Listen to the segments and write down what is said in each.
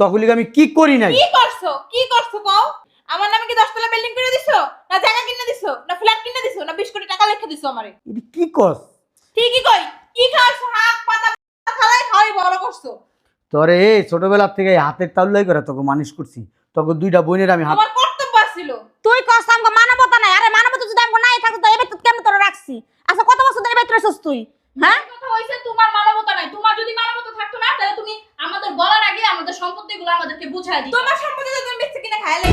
তখন আমি কি করি নাই? কি করছ? কি করছ কও আমার নামে কি দশতলা বিল্ডিং করে দিছো? না জায়গা কিনে দিছো? না ফ্ল্যাট কিনে দিছো? না বিশ কোটি টাকা লিখে দিছো আমারে? এটা কি কস? ঠিকই কই। কি খাওয়াইছো? হাত পাতা খালাই খাওয়াই বড় করছ। তোরে এই ছোটবেলার থেকে হাতের তাল্লাই করে তোকে মানুষ করছি। তোকে দুইটা বোনের আমি হাত তোমার কর্তব্য ছিল তুই কস আমগো মানবতা নাই। আরে মানবতা যদি আমগো নাই থাকতো তো এবার কেমন তোরা রাখছি? আচ্ছা কত বছর ধরে বেতরে রইছস তুই? হ্যাঁ? কথা হইছে তোমার মানবতা নাই। তোমার যদি মানবতা থাকতো না তাহলে তুমি বলার আগে আমাদের সম্পত্তিগুলো আমাদেরকে বুঝাই দিতে তোমার সম্পত্তি তো তুমি বেঁচে কিনে খাইলে।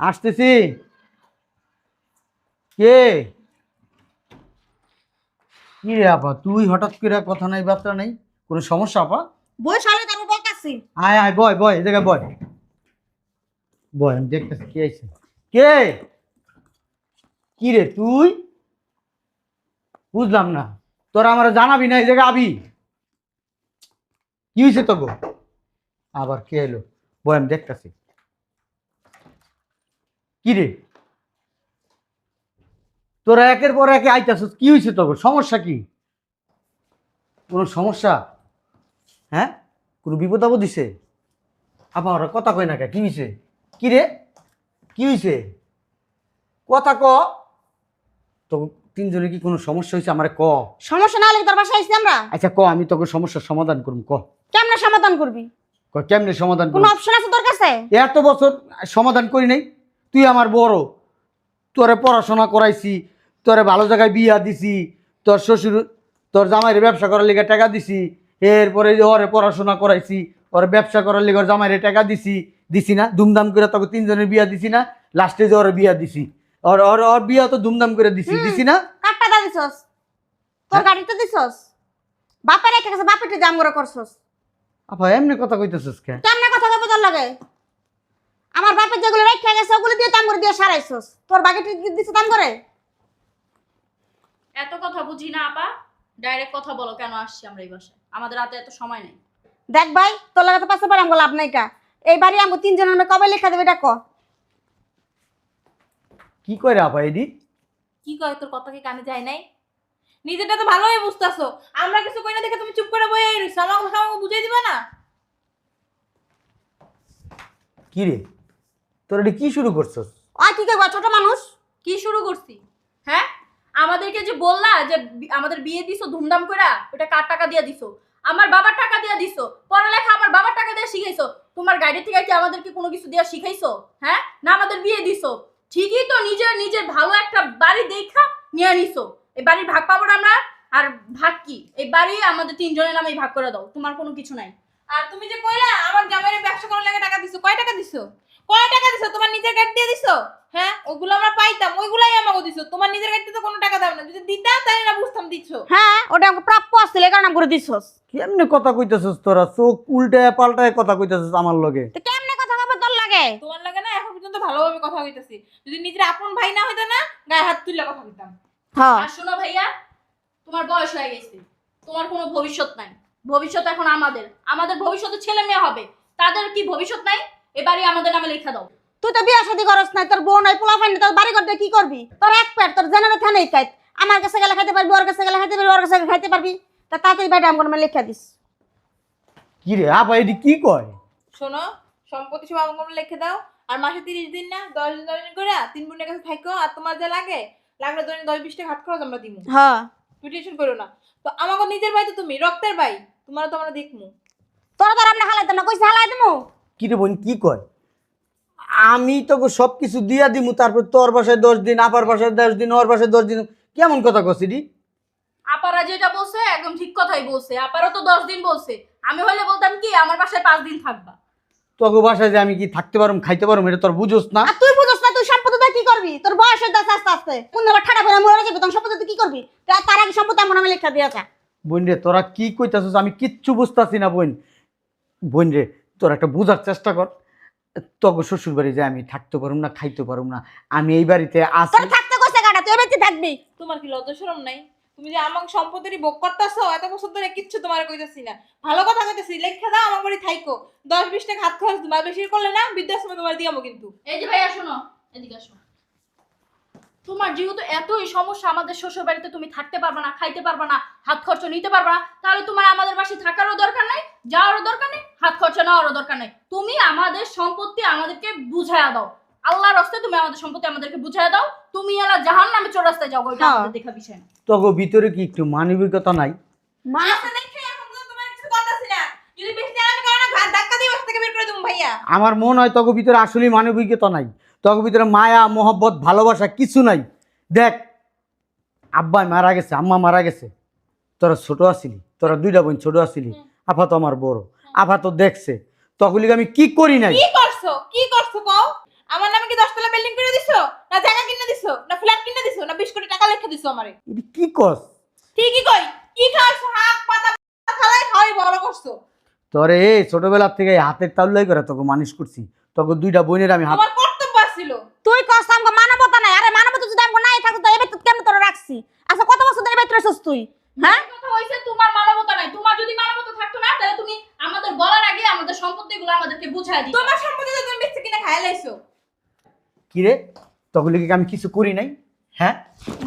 আসতেছি। কে? কি রে আপা তুই হঠাৎ করে কথা নাই বার্তা নাই? কোনো সমস্যা আপা? বই সালে তার বকাছি আয় আয় বয় বয় এই জায়গায় বয়। বয় আমি দেখতেছি কে আছে কে? কি রে তুই? বুঝলাম না। তোরা আমার জানাবি না এই জায়গায় আবি? কি হয়েছে তো গো আবার কে এলো? বয় আমি দেখতেছি। কি রে? তোরা একের পর একে আইতাছিস, কি হয়েছে তো সমস্যা কি? কোনো সমস্যা? হ্যাঁ? কোনো বিপদ আপদ দিছে আপা ওরা কথা কয় না কে? কি হয়েছে কি রে? কি হয়েছে কথা ক। তো তিনজনে কি কোনো সমস্যা হয়েছে? আমার ক। সমস্যা না হলে তোর বাসায় আইছি আমরা? আচ্ছা ক আমি তোকে সমস্যার সমাধান করুম ক। কেমনে সমাধান করবি? ক কেমনে সমাধান কোনো অপশন আছে তোর কাছে? এত বছর সমাধান করি নাই। তুই আমার বড়। তোরে পড়াশোনা করাইছি তোরে ভালো জায়গায় বিয়া দিছি তোর শ্বশুর তোর জামাইরে ব্যবসা করার লিগে টাকা দিছি এরপরে ওরে পড়াশোনা করাইছি ওর ব্যবসা করার লিগে ওর জামাইরে টাকা দিছি দিছি না ধুমধাম করে তোকে তিনজনের বিয়া দিছি না লাস্টে যে ওর বিয়া দিছি। ওর ওর ওর বিয়া তো ধুমধাম করে দিছি দিছি না? কাটটা দা দিছস? তোর গাড়িতে দিছস? বাপের রেখে গেছে বাপের জাম করে করছস। আপা এমনি কথা কইতেছিস কে? কেমনে কথা কইবে তোর লাগে? আমার বাপের যেগুলো রেখে গেছে ওগুলো দিয়ে দাম করে দিয়ে সারাইছস। তোর বাকিটা দিছে দাম করে এত কথা বুঝি না আপা। ডাইরেক্ট কথা বলো কেন আসছি আমরা এই বাসায়? আমাদের হাতে এত সময় নেই। দেখ ভাই তোর লাগে তো পাশে পারে আমগো লাভ নাই কা। এই বাড়ি আমগো তিনজনের মধ্যে কবে লেখা দেবে এটা ক? কি করে আপা এডি? কি কয় তোর কথা কি কানে যায় নাই? নিজেটা তো ভালোই বুঝতাছো। আমরা কিছু কই না দেখে তুমি চুপ করে বয়ে রইছো। আমাকে ভাষা আমাকে বুঝাই দিবা না? কি রে? তোর এডি কি শুরু করছস? আর কি করব? ছোট মানুষ। কি শুরু করছি? হ্যাঁ? আমাদেরকে যে বললা যে আমাদের বিয়ে দিছো ধুমধাম করে ওটা কার টাকা দিয়ে দিছো? আমার বাবার টাকা দিয়ে দিছো। পড়ালেখা আমার বাবার টাকা দিয়ে শিখাইছো। তোমার গাড়ি থেকে কি আমাদেরকে কোনো কিছু দিয়ে শিখাইছো? হ্যাঁ? না আমাদের বিয়ে দিছো? ঠিকই তো নিজের নিজের ভালো একটা বাড়ি দেখা নিয়ে নিছো। এই বাড়ির ভাগ পাবো না আমরা আর ভাগ কি? এই বাড়ি আমাদের তিনজনের নামেই ভাগ করে দাও তোমার কোনো কিছু নাই। আর তুমি যে কইলা আমার জামাইয়ের ব্যবসা করার লাগে টাকা দিছো কয় টাকা দিছো? কয় টাকা দিছো? তোমার নিজের গাড়ি দিয়ে দিছো? হ্যাঁ ওগুলো আমরা পাইতাম ওইগুলাই আমাকে দিছো। তোমার নিজের গাড়িতে তো কোনো টাকা দাও না। যদি দিতাম তাহলে না বুঝতাম দিছো। হ্যাঁ ওটা আমাকে প্রাপ্য আসছিল এই কারণে করে দিছস। কেমনে কথা কইতেছিস তোরা? চোখ উল্টায় পাল্টায় কথা কইতেছিস আমার লগে। তো কেমনে লাগে? তোমার লাগে না? এখন পর্যন্ত ভালোভাবে কথা হইতাছি যদি নিজের আপন ভাই না হইতো না গায়ে হাত তুলে কথা কইতাম। হ্যাঁ আর শোনো ভাইয়া তোমার বয়স হয়ে গেছে। তোমার কোনো ভবিষ্যৎ নাই। ভবিষ্যৎ এখন আমাদের। আমাদের ভবিষ্যতে ছেলে মেয়ে হবে। তাদের কি ভবিষ্যৎ নাই? এবারে আমাদের নামে লেখা দাও। তুই তো বিয়া শাদি করস নাই তোর বোন নাই পোলা ফাইনি তোর বাড়ি করতে কি করবি? তোর এক পেট তোর জেনারে থানেই কাইত আমার কাছে গেলে খাইতে পারবি ওর কাছে গেলে খাইতে পারবি ওর কাছে গেলে খাইতে পারবি। তা তাড়াতাড়ি বাইরে আমার নামে লেখা দিস। কি রে আপা এডি কি কয়? শোনো সম্পত্তি সব আমাকে লিখে দাও। আর মাসে তিরিশ দিন না দশ দিন দশ দিন করে তিন বোনের কাছে থাকো আর তোমার যা লাগে লাগলে দৈনিক দশ বিশ টাকা হাট খরচ আমরা দিব হ্যাঁ। তুমি টেনশন করো না। তো আমাকে নিজের ভাই তো তুমি রক্তের ভাই তোমার তো আমরা দেখমু। তোর তোর আমরা হালাইতাম না কইছে হালাই দিমু কি রে বোন কি কয় আমি তোকে সব কিছু দিয়া দিমু তারপর তোর বাসায় দশ দিন আপার বাসায় দশ দিন ওর বাসায় দশ দিন কেমন কথা কছি রে আপারা যেটা বলছে একদম ঠিক কথাই বলছে। আপারও তো দশ দিন বলছে। আমি হলে বলতাম কি আমার বাসায় পাঁচ দিন থাকবা। তোকে বাসায় যে আমি কি থাকতে পারুম খাইতে পারুম এটা তোর বুঝোস না। আর তুই বুঝছ না তুই সম্পত্তি দিয়ে কি করবি? তোর বয়স হয়ে যাচ্ছে আস্তে আস্তে। কোন আবার ঠাডা করে মরে যাবে তখন সম্পত্তি দিয়ে কি করবি? তা- তার আগে সম্পত্তি আমার নামে লেখা দিয়েছে বোন রে তোরা কি কইতাছিস? আমি কিচ্ছু বুঝতাছি না বোন। বোন রে তোর একটা বোঝার চেষ্টা কর। তোকে শ্বশুর বাড়ি যে আমি থাকতে পারুম না খাইতে পারুম না আমি এই বাড়িতে আসি তোর থাকতে কইছে কাটা তুই বেঁচে থাকবি? তোমার কি লজ্জা শরম নাই? তুমি যে আমাকে সম্পত্তির ভোগ করতেছো, এত বছর ধরে কিচ্ছু তোমার কইতাছি না। ভালো কথা কইতাছি, লেখা দাও, আমার বাড়ি থাইকো। দশ বিশ টাকা হাত খরচ তোমার বেশি করলে না, বৃদ্ধাশ্রমে তোমার দিয়ামো কিন্তু। এই যে ভাইয়া, শোনো। এদিকে আসো। তোমার যেহেতু এতই সমস্যা, আমাদের শ্বশুর বাড়িতে তুমি থাকতে পারবে না, খাইতে পারবে না, হাত খরচ নিতে পারবে না, তাহলে তোমার আমাদের বাসায় থাকারও দরকার নাই, যাওয়ারও দরকার নেই, হাত খরচা নেওয়ারও দরকার নেই। তুমি আমাদের সম্পত্তি আমাদেরকে বুঝাইয়া দাও। আল্লাহর রাস্তায় তুমি আমাদের সম্পত্তি আমাদেরকে বুঝাইয়া দাও। তুমি এলা জাহান নামে চোর রাস্তায় যাও ওইটা হ্যাঁ। আমাদের দেখা বিষয় না। তোকে ভিতরে কি একটু মানবিকতা নাই? মা আচ্ছা দেখে এখন তো তোমার কিছু কথা আছে না। যদি বেশি জানার কারণে ঘাট ধাক্কা দিয়ে বাসা থেকে বের করে দেবো ভাইয়া। আমার মনে হয় তোকে ভিতরে আসলেই মানবিকতা নাই। তোকে ভিতরে মায়া মোহব্বত ভালোবাসা কিছু নাই। দেখ আব্বাই মারা গেছে আম্মা মারা গেছে। তোরা ছোট আসিলি তোরা দুইটা বোন ছোট আসিলি আফা তো আমার বড় আফা তো দেখছে। তখনই আমি কি করি নাই? কি করছ? কি করছ কও? আমার নামে কি দশতলা বিল্ডিং করে দিছো? না জায়গা কিনে দিছো? না ফ্ল্যাট কিনে দিছো? না বিশ কোটি টাকা লিখে দিছো আমারে? এটা কি কস? ঠিকই কই। কি খাওয়াইছো হাত পাতা খালাই খাওয়াই বড় করছ। তোরে এই ছোটবেলার থেকে এই হাতের তাল্লাই করে তোকে মানুষ করছি। তোকে দুইটা বোনের আমি হাত আমার কর্তব্য ছিল তুই কস আমগো মানবতা নাই। আরে মানবতা যদি আমগো নাই থাকতো এবে তুই কেমন তোরা রাখছি? আচ্ছা কত বছর ধরে বেতরে রেছিস তুই? হ্যাঁ? কথা হইছে তোমার মানবতা নাই। তোমার যদি মানবতা থাকতো না তাহলে তুমি আমাদের বলার আগে আমাদের সম্পত্তিগুলো আমাদেরকে বুঝায় দিতে। তোমার সম্পত্তি তো তুমি বেচে কিনে খাই লাইছো কি রে তখন কি আমি কিছু করি নাই? হ্যাঁ?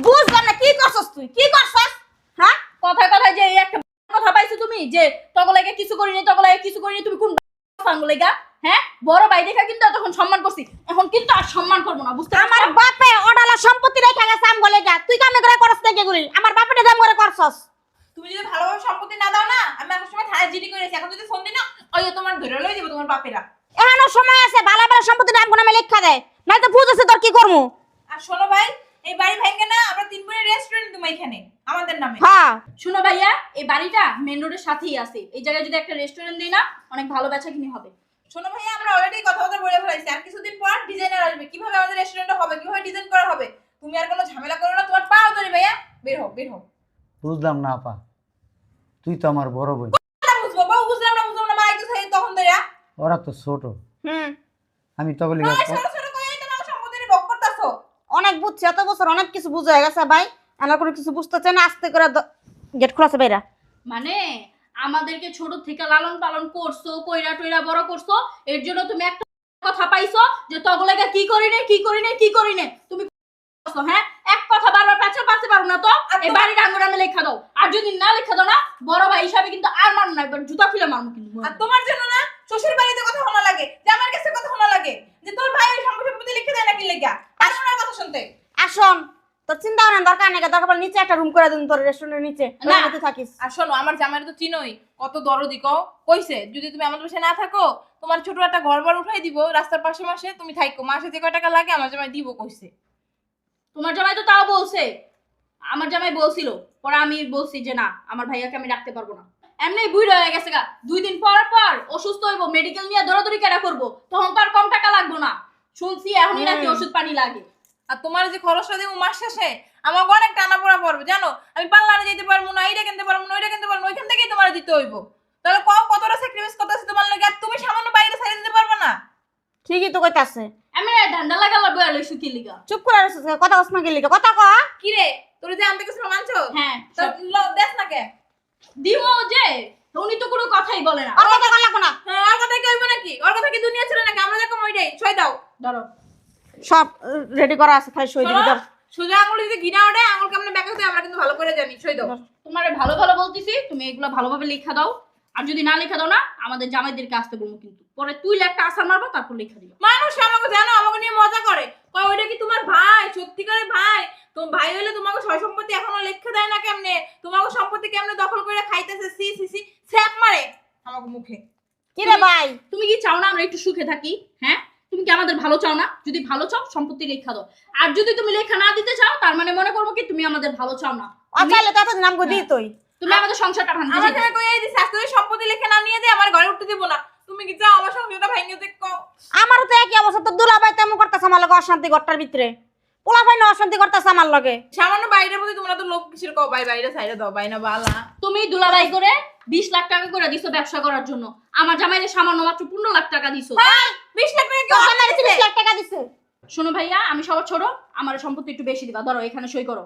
বুঝলাম না কি করছস তুই? কি করছস? হ্যাঁ? কথা কথায় যে এই একটা কথা পাইছো তুমি যে তগলাইকে কিছু করিনি তগলাইকে কিছু করিনি তুমি কোন ফাঙ্গুলাইগা হ্যাঁ? বড় ভাই দেখা কিন্তু তখন সম্মান করছি। এখন কিন্তু আর সম্মান করব না বুঝতে আমার আমার বাপে অডালা সম্পত্তি রেখে গেছে আমগো লেগা। তুই কামে করে করছ থেকে গুলি আমার বাপেটা দাম করে করছস। তুমি যদি ভালোভাবে সম্পত্তি না দাও না আমি এখন সময় থানায় জিডি করেছি এখন যদি ফোন দিই না ওই তোমার ধরে লই যাব তোমার বাপেরা। এখনও সময় আছে ভালো ভালো সম্পত্তি নামে লেখা দেয়। নাই তো বুঝেছে তোর কি করমু? আর শোনো ভাই এই বাড়ি ভাঙবে না আমরা তিন বোনের রেস্টুরেন্ট তুমি এখানে আমাদের নামে। হ্যাঁ। শুনো ভাইয়া এই বাড়িটা মেন রোডের সাথেই আছে। এই জায়গায় যদি একটা রেস্টুরেন্ট দিই না অনেক ভালো বেচা কিনি হবে। শোনো ভাইয়া আমরা অলরেডি কথাবার্তা বলে ফেলাইছি। আর কিছুদিন পর ডিজাইনার আসবে। কীভাবে আমাদের রেস্টুরেন্টে হবে? কীভাবে ডিজাইন করা হবে? তুমি আর কোনো ঝামেলা করো না তোমার পাও ধরে ভাইয়া। বের হোক বের হোক বুঝলাম না আপা। তুই তো আমার বড় বোন। বুঝব। বাবু বুঝলাম না বুঝলাম না মারা কিছু তখন ধরে। ওরা তো ছোট। হুম। আমি তখন নয় ছোট ছোট করে তোমার সম্পত্তি ভোগ করতেছো অনেক বুঝছি এত বছর অনেক কিছু বুঝে গেছে ভাই। আমার কোনো কিছু বুঝতেছে না আস্তে করে গেট খোলাছে বাইরা। মানে আমাদেরকে ছোট থেকে লালন পালন করছ কইরা টইরা বড় করছ এর জন্য তুমি একটা কথা পাইছো যে তগলাইকা কি করি নাই কি করি নাই কি করি নাই? তুমি করছ, হ্যাঁ? এক কথা বারবার পেছাল পারতে পারো না তো? এই বাড়ির আঙ্গুর আমি লেখা দাও। আর যদি না লেখা দাও না বড় ভাই হিসাবে কিন্তু আর মারো না একবার জুতা খুলে মারবো কিন্তু। আর তোমার জন্য না শ্বশুর বাড়িতে কথা শোনা লাগে যে আমার কাছে কথা শোনা লাগে। যে তোর ভাই ওই সম্পত্তি লিখে দেয় নাকি লেখা আর কথা শুনতে? আর শোন তোর চিন্তা দরকার নেই দরকার পড়লে নিচে একটা রুম করে দিন তোর রেস্টুরেন্টের নিচে। না। তুই থাকিস। আর শোনো আমার জামাইরা তো চিনোই। কত দরদি কও? কইছে যদি তুমি আমাদের পাশে না থাকো তোমার ছোট একটা ঘর বার উঠাই দিব রাস্তার পাশে মাসে তুমি থাইকো। মাসে যে কয় টাকা লাগে আমার জামাই দিব কইছে। তোমার জামাই তো তাও বলছে। আমার জামাই বলছিল পরে আমি বলছি যে না আমার ভাইয়াকে আমি রাখতে পারব না। এমনি বুড়ো হয়ে গেছে গা। দুই দিন পর পর অসুস্থ হইব মেডিকেল নিয়ে দৌড়াদৌড়ি কেনা করব? তখন তো আর কম টাকা লাগবো না। শুনছি এখনই নাকি ওষুধ পানি লাগে। আর তোমার যে খরচটা দেবো মাস শেষে আমার অনেক টানা পড়া পড়বে জানো? আমি পার্লারে যেতে পারব না এইটা কিনতে পারব না ওইটা কিনতে পারব না ওইখান থেকেই তোমার দিতে হইব। তাহলে কম কতটা স্যাক্রিফাইস করতেছে তোমার লাগে? আর তুমি সামান্য বাইরে ছেড়ে দিতে পারবে না? ঠিকই তো কইতাছে। আমি না ধান্দা লাগালো বয়া লইছু কি লিগা? চুপ করে কেন? কথা কস না গেলি কথা ক। কি রে? তোর যে আনতে গেছিল মানছো হ্যাঁ তো দেখ না কে? দিমো যে উনি তো কোনো কথাই বলে না। আর কথা কর লাগবো না। হ্যাঁ কথা কি হইব নাকি? ওর কথা কি দুনিয়া ছিল নাকি? আমরা দেখো ওইটাই। ছয় দাও। ধরো। সব রেডি করা আছে খালি সই দিবি ধর। সোজা আঙুল যদি ওঠে আঙুল কেমনে ব্যাক হতে আমরা কিন্তু ভালো করে জানি। ছয় দাও। তোমার ভালো ভালো বলতেছি তুমি এগুলো ভালোভাবে লেখা দাও। আর যদি না লেখা দাও না আমাদের জামাইদেরকে আসতে বলব কিন্তু। পরে তুই একটা আসার মারবো তারপর লিখা দিবা মানুষ আমাকে জানো আমাকে নিয়ে মজা করে। কয় ওইটা কি তোমার ভাই? সত্যিকারে ভাই? তোমার ভাই হইলে তোমাকে সয় সম্পত্তি এখনও লেখা দেয় না কেমনে? তোমাকে সম্পত্তি কেমনে দখল করে খাইতেছে? সি সি সি স্যাপ মারে। আমাকে মুখে। কি রে ভাই? তুমি কি চাও না আমরা একটু সুখে থাকি? হ্যাঁ? তুমি কি আমাদের ভালো চাও না? যদি ভালো চাও সম্পত্তি লেখা দাও। আর যদি তুমি লেখা না দিতে চাও তার মানে মনে করব কি তুমি আমাদের ভালো চাও না। অচালে তো এতদিন আমাকে দিই তুই। তুমি আমাদের সংসারটা ভাঙতে আমার। থেকে কই এই দিছে? আজকে সম্পত্তি লেখে না নিয়ে দে আমার ঘরে উঠতে দেবো না। তুমি কি চাও আমার সংসারটা ভাঙিয়ে দেখ আমারও তো একই অবস্থা তোর দুলাভাই তেমন করতেছে আমার লগে অশান্তি ঘরটার ভিতরে। পোলা ভাই না অশান্তি করতেছে আমার লগে। সামান্য বাইরের মধ্যে তোমরা তো লোক কিসের কও? ভাই বাইরে সাইডে দাও বাইনা বালা। তুমি করে বিশ লাখ টাকা করে দিছো ব্যবসা করার জন্য। আমার জামাইরে সামান্য মাত্র পনেরো লাখ টাকা দিছো। বিশ লাখ টাকা কি তোর অর্ধেক জামাই দিছে? 30 লাখ টাকা দিছে। শোনো ভাইয়া আমি সবার ছোট আমার সম্পত্তি একটু বেশি দিবা। ধরো এখানে সই করো।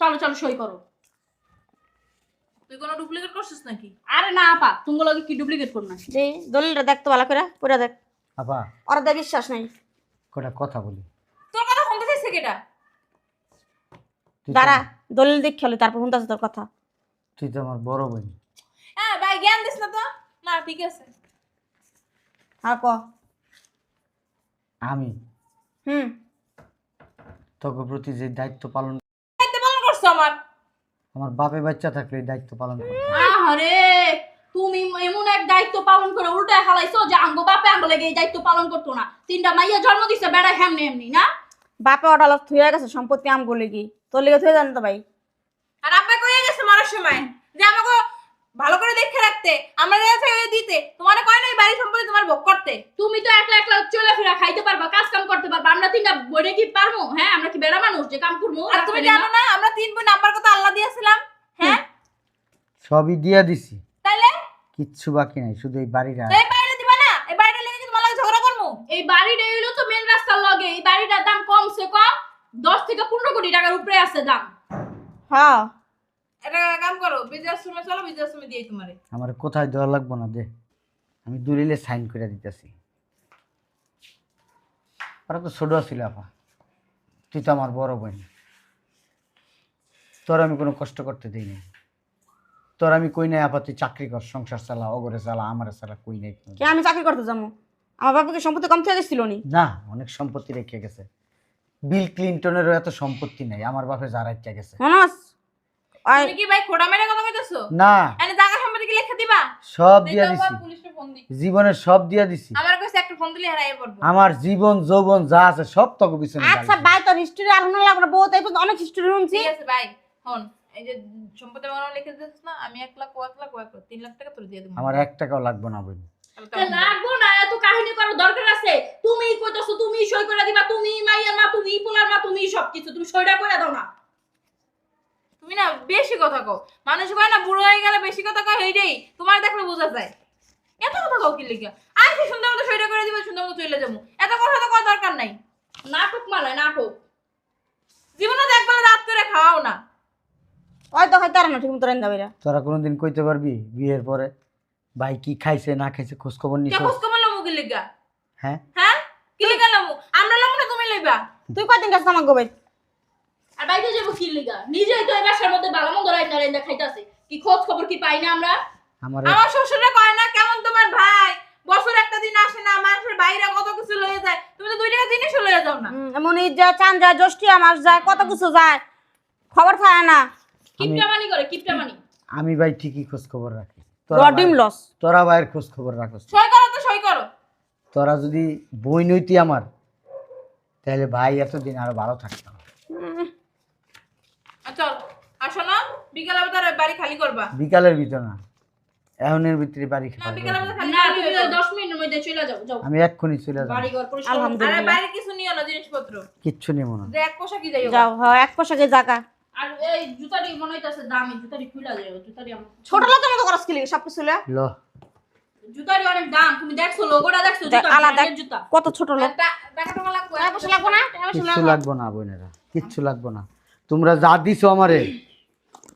চলো চলো সই করো। তুই কোনো ডুপ্লিকেট করছিস নাকি? আরে না আপা তুমি লগে কি ডুপ্লিকেট করো না। দে দলিলটা দেখতো ভালো করে পুরো দেখ। আপা। ওরা দে বিশ্বাস নাই। কটা কথা বলি। দাঁড়া দলিল দেখ খেলে তারপর তোর কথা। তুই তো আমার বড় বোন। হ্যাঁ ভাই জ্ঞান দিস না তো। না ঠিক আছে। আর ক? আমি? হুম। তোকে প্রতি যে দায়িত্ব পালন দায়িত্ব পালন করছ আমার? আমার বাপে বাচ্চা থাকলে এই দায়িত্ব পালন আরে তুমি এমন এক দায়িত্ব পালন করে উল্টা হালাইছো যে আঙ্গ বাপে আঙ্গ লেগে এই দায়িত্ব পালন করতো না। তিনটা মাইয়া জন্ম দিছে বেড়া হেমনি এমনি না? বাপে অর্ডার থুয়ে গেছে সম্পত্তি আম গলে কি তোর লেগে থুয়ে জানতো ভাই। আর আব্বা কইয়া গেছে মরার সময়? যে আমাকে ভালো করে দেখে রাখতে আমরা কাছে ওই দিতে। তোমার কয় নাই বাড়ি সম্পত্তি তোমার ভোগ করতে? তুমি তো একলা একলা চলে ফিরা খাইতে পারবা কাজ কাম করতে পারবা। আমরা তিনটা বইরে কি পারব হ্যাঁ আমরা কি বেড়া মানুষ? যে কাম করব আর তুমি জানো না। আমরা তিন বোন নাম্বার কথা আল্লাহ দিয়েছিলাম হ্যাঁ? সবই দিয়া দিছি। তাইলে? কিচ্ছু বাকি নাই শুধু এই বাড়িটা। এই বাড়িটা দিবা না এই বাড়িটা লেগে কি তোমার লাগে ঝগড়া করব এই বাড়িটা হইল তো মেন রাস্তার লগে এই বাড়িটার দাম কমসে কম দশ থেকে পনেরো কোটি টাকার উপরে আছে দাম। হ্যাঁ। এটা কাম করো বিজনেস রুমে চলো বিজনেস রুমে দিই তোমারে। আমার কোথায় দেওয়া লাগবো না দে। আমি দলিলে সাইন করে দিতেছি। ওরা তো ছোট ছিল আপা। তুই তো আমার বড় বোন। তোর আমি কোনো কষ্ট করতে দিই নাই। তোর আমি কই নাই আপা তুই চাকরি কর সংসার চালা অগরে চালা আমার চালা কই নাই। কে আমি চাকরি করতে যাব? আমার বাবাকে সম্পত্তি কম থেকে গেছিল নি? না অনেক সম্পত্তি রেখে গেছে। বিল ক্লিনটনেরও এত সম্পত্তি নাই আমার বাপে যা রাখতে গেছে। মনস তুমি কি ভাই খোড়া মেরে কথা কইতেছো? না। এনে জায়গা সম্পত্তি কি লেখা দিবা? সব দিয়া দিছি। জীবনের সব দিয়া দিছি। আমার কাছে একটা ফোন দিলে হারাই পড়ব। আমার জীবন যৌবন যা আছে সব তোকে পিছনে আচ্ছা ভাই তোর হিস্ট্রি আর শোনা লাগবে বউ তাই অনেক হিস্ট্রি শুনছি। ঠিক আছে ভাই হন এই যে সম্পত্তি আমার লিখে দিস না আমি এক লাখ ও এক লাখ ও এক লাখ তিন লাখ টাকা তোর দিয়ে দেবো। আমার এক টাকাও লাগবে না তা না। লাগবো না এত কাহিনী করার দরকার আছে। তুমি কইতাছো তুমি সই করে দিবা তুমি মাইয়ার মা তুমি পোলার মা তুমি সবকিছু তুমি সইটা করে দাও না। তুমি না বেশি কথা কও। মানুষ কয় না বুড়ো হয়ে গেলে বেশি কথা কয় হেইটাই তোমার দেখলে বোঝা যায়। এত কথা কও কি লিখে আমি কি সুন্দর মতো সইটা করে দিব সুন্দর মতো চলে যাব। এত কথা তো করার দরকার নাই। নাটক মালায় নাটক। জীবনে একবার রাত করে খাওয়াও না। ওই তো হয়তো আর না ঠিক মতো রান্না তোরা কোনোদিন কইতে পারবি বিয়ের পরে? ভাই কি খাইছে না খাইছে খোঁজ খবর কে নিছ? খোঁজ খবর লমু কি লিখা হ্যাঁ? হ্যাঁ? কি লিখা লমু আমরা লমু না তুমি লইবা? তুই কয়দিন গেছিস আমার গোবাই আর বাইরে যাব কি লিগা? নিজেই তো এই বাসার মধ্যে ভালো মন্দ রাইন্দা রাইন্দা খাইতাছে। কি খোঁজ খবর কি পাই না আমরা? আমার আমার শ্বশুরে কয় না কেমন তোমার ভাই? বছর একটা দিন আসে না মানুষের বাইরে কত কিছু লয়ে যায়। তুমি তো দুই টাকা জিনিসও লয়ে যাও না। এমন ঈদ যায় চান যায় জ্যৈষ্ঠী মাস যায় কত কিছু যায়। খবর পায় না। কিপটামানি করে কিপটামানি। আমি ভাই ঠিকই খোঁজ খবর রাখি। তোরা ভাই- লস। তোরা ভাইয়ের খোঁজ খবর রাখস সই করো তো সই করো। তোরা যদি বই নইতি আমার তাহলে ভাই এতদিন আরও ভালো থাকতো আর চল আসো না বিকালে তার বাড়ি খালি করবা। বিকালের ভিতর না এখনের ভিতরে বাড়ি খালি বিকালে করব। খালি না তুমি ওই দশ মিনিটের মধ্যে চলে যাও যাও। আমি এক্ষুনি চলে যাব। বাড়ি ঘর পরিষ্কার। আলহামদুলিল্লাহ। আরে বাইরে কিছু নিও না জিনিসপত্র। কিচ্ছু নেব না। এক পোশাকই যাও হ্যাঁ এক পোশাকে জায়গা আর এই জুতারি মনে হইতাছে দামি জুতারি খুলা যাও জুতারি আমার ছোট লোকের মতো করস কি সব কিছু লইয়া? ল। জুতারি অনেক দাম তুমি দেখছ লোগোটা দেখছ জুতা আলাদা জুতা। কত ছোট লোক। টাকা টাকা লাগবে টাকা পয়সা লাগবো না? টাকা পয়সা কিচ্ছু লাগবো না। বোনেরা কিচ্ছু লাগবো না। তোমরা যা দিছো আমারে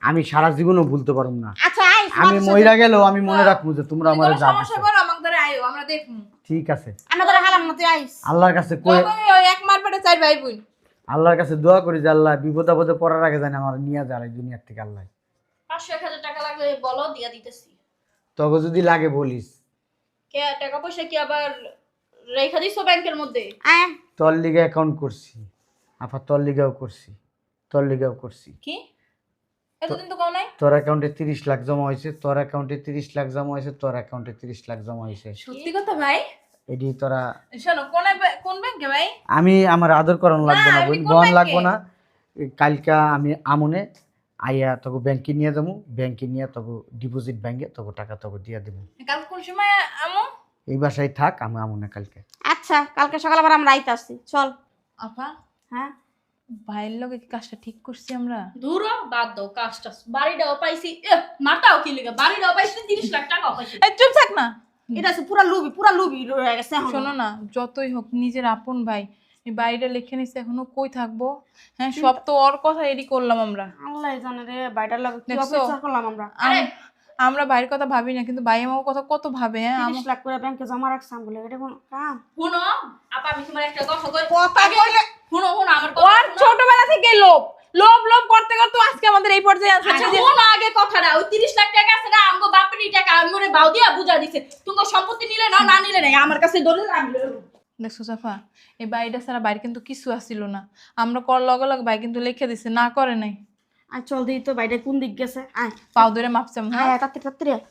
আমি সারা জীবনও ভুলতে পারব না। আচ্ছা আই আমি মইরা গেলেও আমি মনে রাখব যে তোমরা আমারে কোনো যা সমস্যা করো আইও আমরা ঠিক আছে। আইস। আল্লাহর কাছে ওই এক চার ভাই বোন। আল্লাহর কাছে দোয়া করি যে আল্লাহ বিপদ আপদে পড়ার আগে জানি আমার নিয়ে যায় এই দুনিয়ার থেকে আল্লাহ। পাঁচশো এক হাজার টাকা লাগলে বলো দিয়া দিতেছি। তবে যদি লাগে বলিস। কে টাকা পয়সা কি আবার রেখা দিছো ব্যাংকের মধ্যে? তোর লিগে অ্যাকাউন্ট করছি। আপা তোর লিগেও করছি। তোর লিগেও করছি। কি? এতদিন তো কও নাই? তোর অ্যাকাউন্টে তিরিশ লাখ জমা হয়েছে তোর অ্যাকাউন্টে তিরিশ লাখ জমা হয়েছে তোর অ্যাকাউন্টে তিরিশ লাখ জমা হয়েছে। সত্যি কথা ভাই? এটি তোরা শোনো কোন কোন ব্যাংকে ভাই? আমি আমার আদর করানো লাগবে না বোন। লাগবো না। কালকা আমি আমনে আইয়া তবু ব্যাংকে নিয়ে যাব। ব্যাংকে নিয়ে তবু ডিপোজিট ব্যাংকে তবু টাকা তবু দিয়ে দেবো। কাল কোন সময় আমো? এই বাসায় থাক আমি আমনে কালকে। আচ্ছা কালকে সকাল আবার আমরা আইতে আসছি। চল। আপা? হ্যাঁ? ভাইয়ের লগে কি কাজটা ঠিক করছি আমরা? দূর বাদ দাও কাজটা। বাড়িটাও পাইছি। এ, মারটাও কি লিগা? বাড়িটাও পাইছি তিরিশ লাখ টাকাও পাইছি। চুপ থাক না। এটা হচ্ছে পুরা লুবি পুরা লুবি রয়ে গেছে এখন। শোনো না যতই হোক নিজের আপন ভাই। এই বাড়িটা লিখে নিছে এখনও কই থাকব? হ্যাঁ সব তো ওর কথা এরই করলাম আমরা। আল্লাহ জানে রে লাগে কি অপেক্ষা করলাম আমরা। আম- আমরা ভাইয়ের কথা ভাবি না কিন্তু ভাই আমার কথা কত ভাবে হ্যাঁ? লাখ করে ব্যাংকে জমা রাখছাম বলে এটা কোন কাম? শুনো আপা আমি তোমার একটা কথা কই কথা কইলে শুনো শুনো আমার কথা ছোটবেলা থেকে লোভ। লোভ লোভ করতে করতে আজকে আমাদের এই পর্যায়ে আচ্ছা যে- শোনো আগে কথাটা। ওই তিরিশ লাখ টাকা আছে না আমগো বাপেরই টাকা। আমরে বাউ দিয়া বুঝা দিছে। তুমি সম্পত্তি নিলে নাও না নিলে নাই। আমার কাছে ধরে আমি। দেখছ সাফা এই বাড়িটা ছাড়া বাইরে কিন্তু কিছু আসছিল না। আমরা কর লগে লগে ভাই কিন্তু লিখে দিছে না করে নাই। আয় চল দিই তো বাইরে কোন দিক গেছে। আয়। পাও ধরে মাপছাম হ্যাঁ। তাড়াতাড়ি তাড়াতাড়ি।